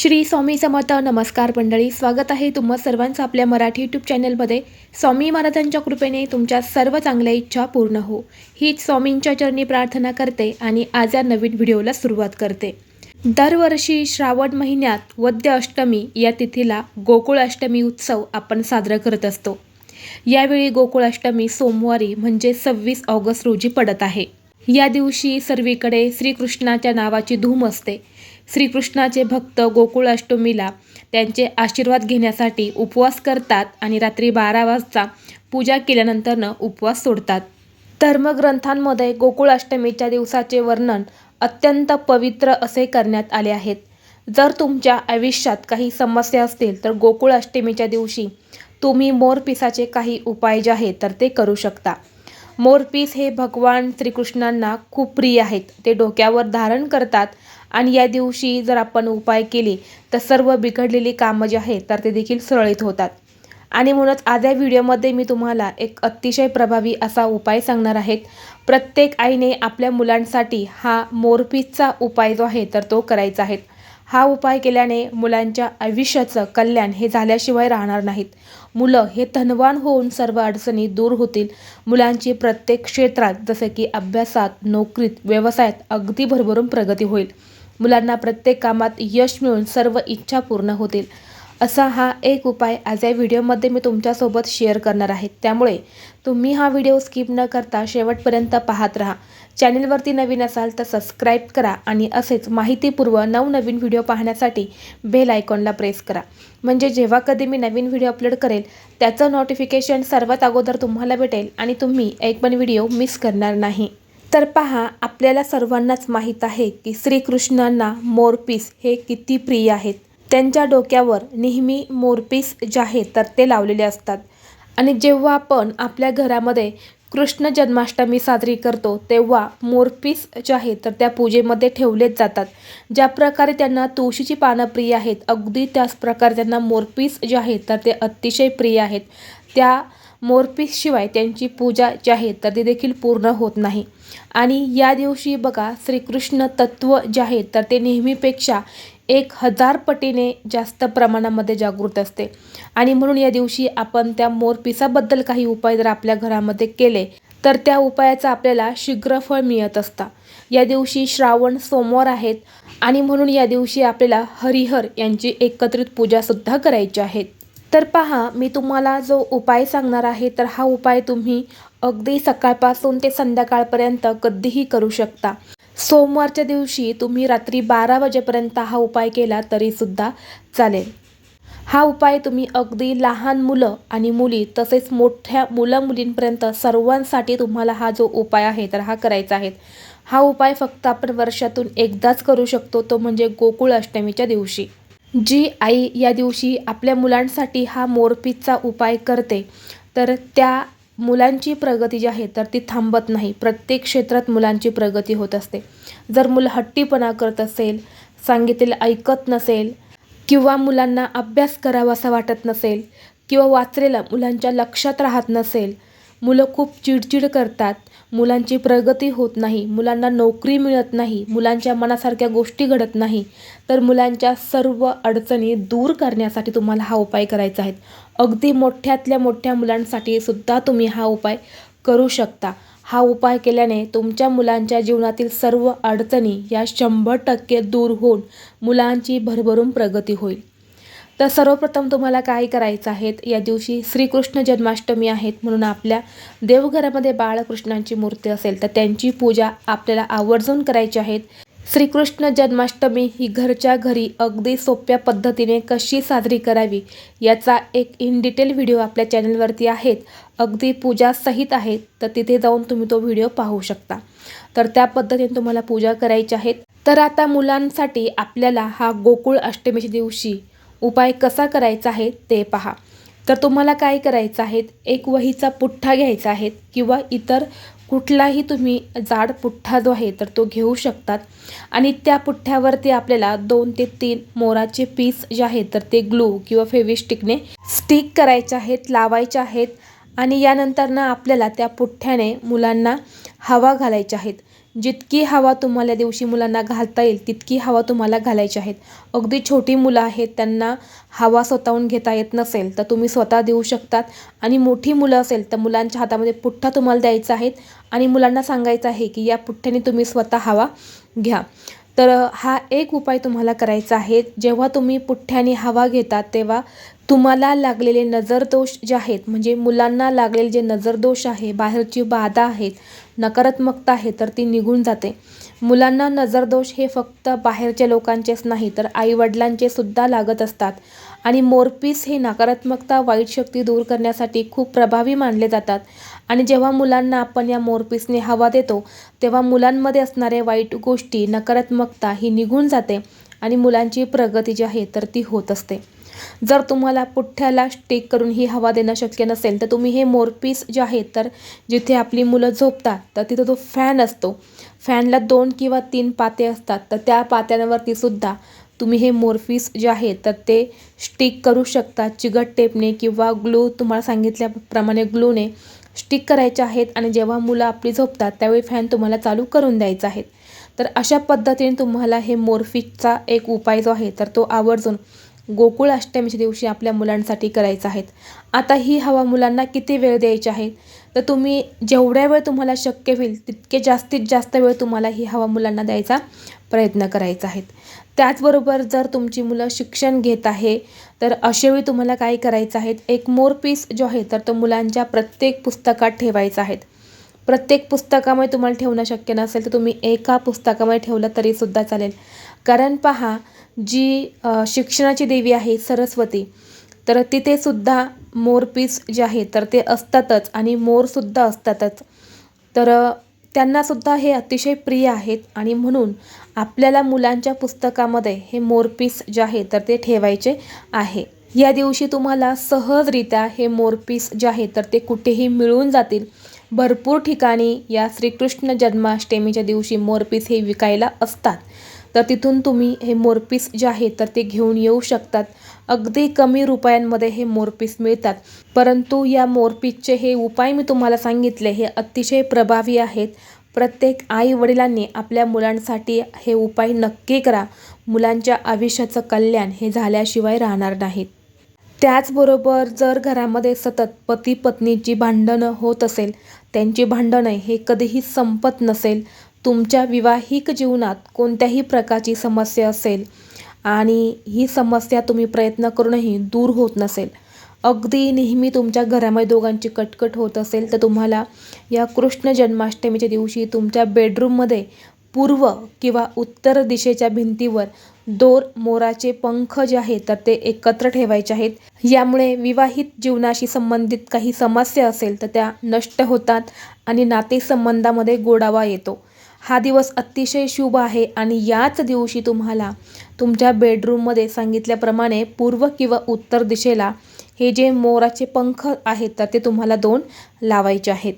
श्री स्वामी समर्थ नमस्कार मंडळी स्वागत आहे तुम्हा सर्वांचं आपल्या मराठी यूट्यूब चॅनलमध्ये स्वामी महाराजांच्या कृपेने तुमच्या सर्व चांगल्या इच्छा पूर्ण हो. हीच स्वामींच्या चरणी प्रार्थना करते आणि आज या नवीन व्हिडिओला सुरुवात करते. दरवर्षी श्रावण महिन्यात वद्य अष्टमी या तिथीला गोकुळ अष्टमी उत्सव आपण साजरा करत असतो. यावेळी गोकुळाष्टमी सोमवारी म्हणजे सव्वीस ऑगस्ट रोजी पडत आहे. या दिवशी सर्वीकडे श्रीकृष्णाच्या नावाची धूम असते. श्रीकृष्णाचे भक्त गोकुळाष्टमीला त्यांचे आशीर्वाद घेण्यासाठी उपवास करतात आणि रात्री बारा वाजता पूजा केल्यानंतरनं उपवास सोडतात. धर्मग्रंथांमध्ये गोकुळाष्टमीच्या दिवसाचे वर्णन अत्यंत पवित्र असे करण्यात आले आहेत. जर तुमच्या आयुष्यात काही समस्या असतील तर गोकुळाष्टमीच्या दिवशी तुम्ही मोरपिसाचे काही उपाय जे आहेत तर ते करू शकता. मोरपीस हे भगवान श्रीकृष्णांना खूप प्रिय आहेत. ते डोक्यावर धारण करतात आणि या दिवशी जर आपण उपाय केले तर सर्व बिघडलेली कामं जी आहेत तर ते देखील सुरळीत होतात. आणि म्हणूनच आज या व्हिडिओमध्ये मी तुम्हाला एक अतिशय प्रभावी असा उपाय सांगणार आहेत. प्रत्येक आईने आपल्या मुलांसाठी हा मोरपीसचा उपाय जो आहे तर तो करायचा आहे. हा उपाय केल्याने मुलांच्या आयुष्याचं कल्याण हे झाल्याशिवाय राहणार नाहीत. मुलं हे धनवान होऊन सर्व अडचणी दूर होतील. मुलांची प्रत्येक क्षेत्रात जसे की अभ्यासात नोकरीत व्यवसायात अगदी भरभरून प्रगती होईल. मुलांना प्रत्येक कामात यश मिळून सर्व इच्छा पूर्ण होतील. असा हा एक उपाय आज या व्हिडिओमध्ये मी तुमच्यासोबत शेअर करणार आहे. त्यामुळे तुम्ही हा व्हिडिओ स्किप न करता शेवटपर्यंत पाहत राहा. चॅनेलवरती नवीन असाल तर सबस्क्राईब करा आणि असेच माहितीपूर्व नवनवीन व्हिडिओ पाहण्यासाठी बेल आयकॉनला प्रेस करा. म्हणजे जेव्हा कधी मी नवीन व्हिडिओ अपलोड करेल त्याचं नोटिफिकेशन सर्वात अगोदर तुम्हाला भेटेल आणि तुम्ही एक पण व्हिडिओ मिस करणार नाही. तर पहा आपल्याला सर्वांनाच माहीत आहे की श्रीकृष्णांना मोरपीस हे किती प्रिय आहेत. त्यांच्या डोक्यावर नेहमी मोरपीस जे आहे तर ते लावलेले असतात. आणि जेव्हा आपण आपल्या घरामध्ये कृष्ण जन्माष्टमी साजरी करतो तेव्हा मोरपीस जे आहे तर त्या पूजेमध्ये ठेवलेच जातात. ज्या प्रकारे त्यांना तुळशीची पानं प्रिय आहेत अगदी त्याच प्रकारे त्यांना मोरपीस जे आहेत तर ते अतिशय प्रिय आहेत. त्या मोरपीसशिवाय त्यांची पूजा जी आहे तर ती देखील पूर्ण होत नाही. आणि या दिवशी बघा श्रीकृष्ण तत्व जे आहे तर ते नेहमीपेक्षा एक हजार पटीने जास्त प्रमाणामध्ये जागृत असते. आणि म्हणून या दिवशी आपण त्या मोरपिसाबद्दल काही उपाय जर आपल्या घरामध्ये केले तर त्या उपायाचा आपल्याला शीघ्र फळ मिळत असता. या दिवशी श्रावण सोमवार आहेत आणि म्हणून या दिवशी आपल्याला हरिहर यांची एकत्रित पूजासुद्धा करायची आहेत तर पहा मी तुम्हाला जो उपाय सांगणार आहे तर हा उपाय तुम्ही अगदी सकाळपासून ते संध्याकाळपर्यंत कधीही करू शकता. सोमवारच्या दिवशी तुम्ही रात्री बारा वाजेपर्यंत हा उपाय केला तरीसुद्धा चालेल. हा उपाय तुम्ही अगदी लहान मुलं आणि मुली तसेच मोठ्या मुलं मुलींपर्यंत सर्वांसाठी तुम्हाला हा जो उपाय आहे तर हा करायचा आहे. हा उपाय फक्त आपण वर्षातून एकदाच करू शकतो तो म्हणजे गोकुळ अष्टमीच्या दिवशी. जी आई या दिवशी आपल्या मुलांसाठी हा मोरपीचा उपाय करते तर त्या मुलांची प्रगती जी आहे तर ती थांबत नाही. प्रत्येक क्षेत्रात मुलांची प्रगती होत असते. जर मुलं हट्टीपणा करत असेल सांगितलेलं ऐकत नसेल किंवा मुलांना अभ्यास करावा असा वाटत नसेल किंवा वाचलेलं मुलांच्या लक्षात राहत नसेल मुलं खूप चिडचिड करतात. मुलांची प्रगती होत नाही. मुलांना नोकरी मिळत नाही. मुलांच्या मनासारख्या गोष्टी घडत नाही. तर मुलांच्या सर्व अडचणी दूर करण्यासाठी तुम्हाला हा उपाय करायचा आहे. अगदी मोठ्यातल्या मोठ्या मुलांसाठी सुद्धा तुम्ही हा उपाय करू शकता. हा उपाय केल्याने तुमच्या मुलांच्या जीवनातील सर्व अडचणी या शंभर टक्के दूर होऊन मुलांची भरभरून प्रगती होईल. तर सर्वप्रथम तुम्हाला काय करायचं आहेत या दिवशी श्रीकृष्ण जन्माष्टमी आहेत म्हणून आपल्या देवघरामध्ये बाळकृष्णांची मूर्ती असेल तर त्यांची पूजा आपल्याला आवर्जून करायची आहेत श्रीकृष्ण जन्माष्टमी ही घरच्या घरी अगदी सोप्या पद्धतीने कशी साजरी करावी याचा एक इन डिटेल व्हिडिओ आपल्या चॅनलवरती आहेत. अगदी पूजा सहित आहेत तर तिथे जाऊन तुम्ही तो व्हिडिओ पाहू शकता. तर त्या पद्धतीने तुम्हाला पूजा करायची आहेत तर आता मुलांसाठी आपल्याला हा गोकुळ अष्टमीच्या दिवशी उपाय कसा करायचा आहे ते पहा. तर तुम्हाला काय करायचं आहे? एक वहीचा पुठ्ठा घ्यायचा आहे किंवा इतर कुठलाही तुम्ही जाड पुठ्ठा जो आहे तर तो घेऊ शकतात. आणि त्या पुठ्ठ्यावरती आपल्याला दोन ते तीन मोराचे पीस जे आहेत तर ते ग्लू किंवा फेविस्टिकने स्टिक करायचे आहेत लावायचे आहेत. आणि यानंतर ना आपल्याला त्या पुठ्ठ्याने मुलांना हवा घालायच्या आहेत जितकी हवा तुम्हाला दिवशी मुलांना घालता येईल तितकी हवा तुम्हाला घालायची आहेत अगदी छोटी मुलं आहेत त्यांना हवा स्वतःहून घेता येत नसेल तर तुम्ही स्वतः देऊ शकतात. आणि मोठी मुलं असेल तर मुलांच्या हातामध्ये पुठ्ठा तुम्हाला द्यायचा आहे. आणि मुलांना सांगायचं आहे की या पुठ्ठ्याने तुम्ही स्वतः हवा घ्या. तर हा एक उपाय तुम्हाला करायचा आहे. जेव्हा तुम्ही पुठ्ठ्याने हवा घेता तेव्हा तुम्हाला लागलेले नजरदोष जे आहेत म्हणजे मुलांना लागलेले जे नजरदोष आहे बाहेरची बाधा आहेत नकारात्मकता आहे तर ती निघून जाते. मुलांना नजरदोष हे फक्त बाहेरच्या लोकांचेच नाही तर आईवडिलांचे सुद्धा लागत असतात. आणि मोरपीस हे नकारात्मकता वाईट शक्ती दूर करण्यासाठी खूप प्रभावी मानले जातात. आणि जेव्हा मुलांना आपण या मोरपीसने हवा देतो तेव्हा मुलांमध्ये असणाऱ्या वाईट गोष्टी नकारात्मकता ही निघून जाते आणि मुलांची प्रगती जी आहे तर ती होत असते. जर तुम्हाला पुठ्ठ्याला स्टिक करून ही हवा देणं शक्य नसेल तर तुम्ही हे मोरपीस जे आहे तर जिथे आपली मुलं झोपतात तर तिथं तो फॅन असतो. फॅनला दोन किंवा तीन पाते असतात तर त्या पात्यांवरतीसुद्धा तुम्ही हे मोरपीस जे आहे तर ते स्टिक करू शकता. चिगट टेपने किंवा ग्लू तुम्हाला सांगितल्याप्रमाणे ग्लूने स्टिक करायचे आहेत आणि जेव्हा मुलं आपली झोपतात त्यावेळी फॅन तुम्हाला चालू करून द्यायचा आहेत तर अशा पद्धतीने तुम्हाला हे मोरफिसचा एक उपाय जो आहे तर तो आवर्जून गोकुळ अष्टमीच्या दिवशी आपल्या मुलांसाठी करायचं आहेत. आता ही हवा मुलांना किती वेळ द्यायची आहे? तर तुम्ही जेवढ्या वेळ तुम्हाला शक्य होईल तितके जास्तीत जास्त वेळ तुम्हाला ही हवा मुलांना द्यायचा प्रयत्न करायचा आहे. त्याचबरोबर जर तुमची मुलं शिक्षण घेत आहे तर अशावेळी तुम्हाला काय करायचं आहे? एक मोर पीस जो आहे तर तो मुलांच्या प्रत्येक पुस्तकात ठेवायचा आहे. प्रत्येक पुस्तकामध्ये तुम्हाला ठेवणं शक्य नसेल तर तुम्ही एका पुस्तकामध्ये ठेवलं तरीसुद्धा चालेल. कारण पहा जी शिक्षणाची देवी आहे सरस्वती तर तिथे सुद्धा मोरपीस जे आहे तर ते असतातच आणि मोरसुद्धा असतातच. तर त्यांनासुद्धा हे अतिशय प्रिय आहेत आणि म्हणून आपल्याला मुलांच्या पुस्तकामध्ये हे मोरपीस जे आहे तर ते ठेवायचे आहे. या दिवशी तुम्हाला सहजरित्या हे मोरपीस जे आहे तर ते कुठेही मिळून जातील. भरपूर ठिकाणी या श्रीकृष्ण जन्माष्टमीच्या दिवशी मोरपीस हे विकायला असतात. तर तिथून तुम्ही हे मोरपीस जे आहे तर ते घेऊन येऊ शकतात. अगदी कमी रुपयांमध्ये हे मोरपीस मिळतात. परंतु या मोरपीसचे हे उपाय मी तुम्हाला सांगितले हे अतिशय प्रभावी आहेत. प्रत्येक आई वडिलांनी आपल्या मुलांसाठी हे उपाय नक्की करा. मुलांच्या आयुष्याचं कल्याण हे झाल्याशिवाय राहणार नाहीत. त्याचबरोबर जर घरामध्ये सतत पती पत्नीची भांडणं होत असेल त्यांची भांडणं हे कधीही संपत नसेल तुमच्या विवाहिक जीवनात कोणत्याही प्रकारची समस्या असेल आणि ही समस्या तुम्ही प्रयत्न करूनही दूर होत नसेल अगदी नेहमी तुमच्या घरामध्ये दोघांची कटकट होत असेल तर तुम्हाला या कृष्ण जन्माष्टमीच्या दिवशी तुमच्या बेडरूममध्ये पूर्व किंवा उत्तर दिशेच्या भिंतीवर दोर मोराचे पंख जे आहेत तर ते एकत्र ठेवायचे आहेत. यामुळे विवाहित जीवनाशी संबंधित काही समस्या असेल तर त्या नष्ट होतात आणि नातेसंबंधामध्ये गोडावा येतो. हा दिवस अतिशय शुभ आहे आणि याच दिवशी तुम्हाला तुमच्या बेडरूममध्ये सांगितल्याप्रमाणे पूर्व किंवा उत्तर दिशेला हे जे मोराचे पंख आहेत तर ते तुम्हाला दोन लावायचे आहेत.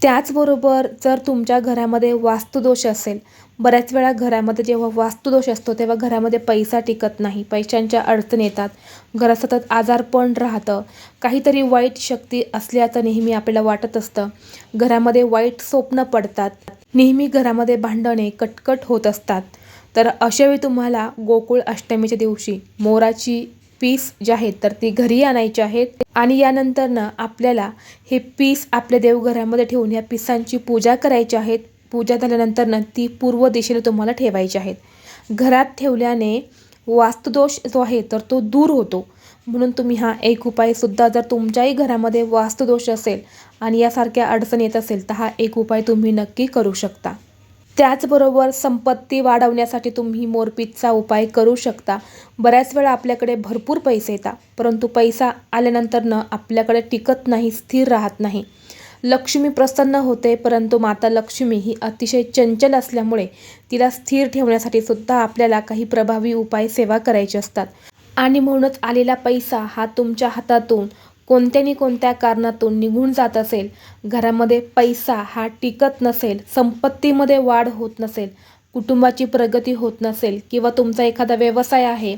त्याचबरोबर जर तुमच्या घरामध्ये वास्तुदोष असेल बऱ्याच वेळा घरामध्ये जेव्हा वास्तुदोष असतो तेव्हा घरामध्ये पैसा टिकत नाही पैशांच्या अडचणी येतात घरात सतत आजारपण राहतं काहीतरी वाईट शक्ती असल्याचं नेहमी आपल्याला वाटत असतं. घरामध्ये वाईट स्वप्न पडतात. नेहमी घरामध्ये भांडणे कटकट होत असतात. तर अशावेळी तुम्हाला गोकुळ अष्टमीच्या दिवशी मोराची पीस जे आहेत तर ती घरी आणायची आहेत आणि यानंतरनं आपल्याला हे पीस आपल्या देवघरामध्ये ठेवून या पिसांची पूजा करायची आहेत पूजा झाल्यानंतरनं ती पूर्व दिशेने तुम्हाला ठेवायची आहेत घरात ठेवल्याने वास्तुदोष जो आहे तर तो दूर होतो. म्हणून तुम्ही हा एक उपायसुद्धा जर तुमच्याही घरामध्ये वास्तुदोष असेल आणि यासारख्या अडचण येत असेल तर हा एक उपाय तुम्ही नक्की करू शकता. त्याचबरोबर संपत्ती वाढवण्यासाठी तुम्ही मोरपीतचा उपाय करू शकता. बऱ्याच वेळा आपल्याकडे भरपूर पैसे येतात परंतु पैसा आल्यानंतरनं आपल्याकडे टिकत नाही स्थिर राहत नाही. लक्ष्मी प्रसन्न होते परंतु माता लक्ष्मी ही अतिशय चंचल असल्यामुळे तिला स्थिर ठेवण्यासाठी सुद्धा आपल्याला काही प्रभावी उपाय सेवा करायचे असतात. आणि म्हणूनच आलेला पैसा हा तुमच्या हातातून कोणत्यानी कोणत्या कारणातून निघून जात असेल घरामध्ये पैसा हा टिकत नसेल संपत्तीमध्ये वाढ होत नसेल कुटुंबाची प्रगती होत नसेल किंवा तुमचा एखादा व्यवसाय आहे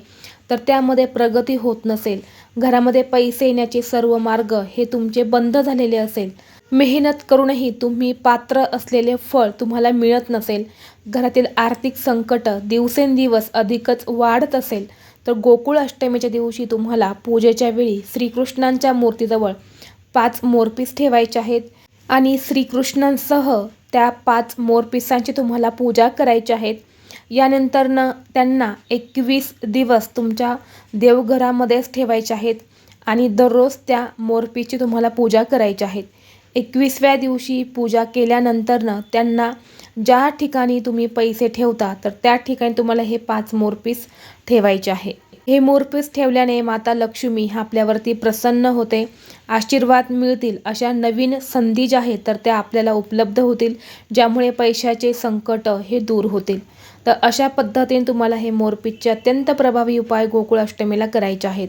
तर त्यामध्ये प्रगती होत नसेल घरामध्ये पैसे येण्याचे सर्व मार्ग हे तुमचे बंद झालेले असेल. मेहनत करूनही तुम्ही पात्र असलेले फळ तुम्हाला मिळत नसेल घरातील आर्थिक संकट दिवसेंदिवस अधिकच वाढत असेल तर गोकुळ अष्टमीच्या दिवशी तुम्हाला पूजेच्या वेळी श्रीकृष्णांच्या मूर्तीजवळ पाच मोरपीस ठेवायचे आहेत आणि श्रीकृष्णांसह त्या पाच मोरपिसांची तुम्हाला पूजा करायची आहेत यानंतरनं त्यांना एकवीस दिवस तुमच्या देवघरामध्येच ठेवायचे आहेत आणि दररोज त्या मोरपीची तुम्हाला पूजा करायची आहेत एकवीसव्या दिवशी पूजा केल्यानंतरनं त्यांना ज्या ठिकाणी तुम्ही पैसे ठेवता तर त्या ठिकाणी तुम्हाला हे पाच मोरपीस ठेवायचे आहे. हे मोरपीस ठेवल्याने माता लक्ष्मी आपल्यावरती प्रसन्न होते आशीर्वाद मिळतील अशा नवीन संधी ज्या आहेत तर त्या आपल्याला उपलब्ध होतील ज्यामुळे पैशाचे संकट हे दूर होतील. तर अशा पद्धतीने तुम्हाला हे मोरपीसचे अत्यंत प्रभावी उपाय गोकुळ अष्टमीला करायचे आहेत.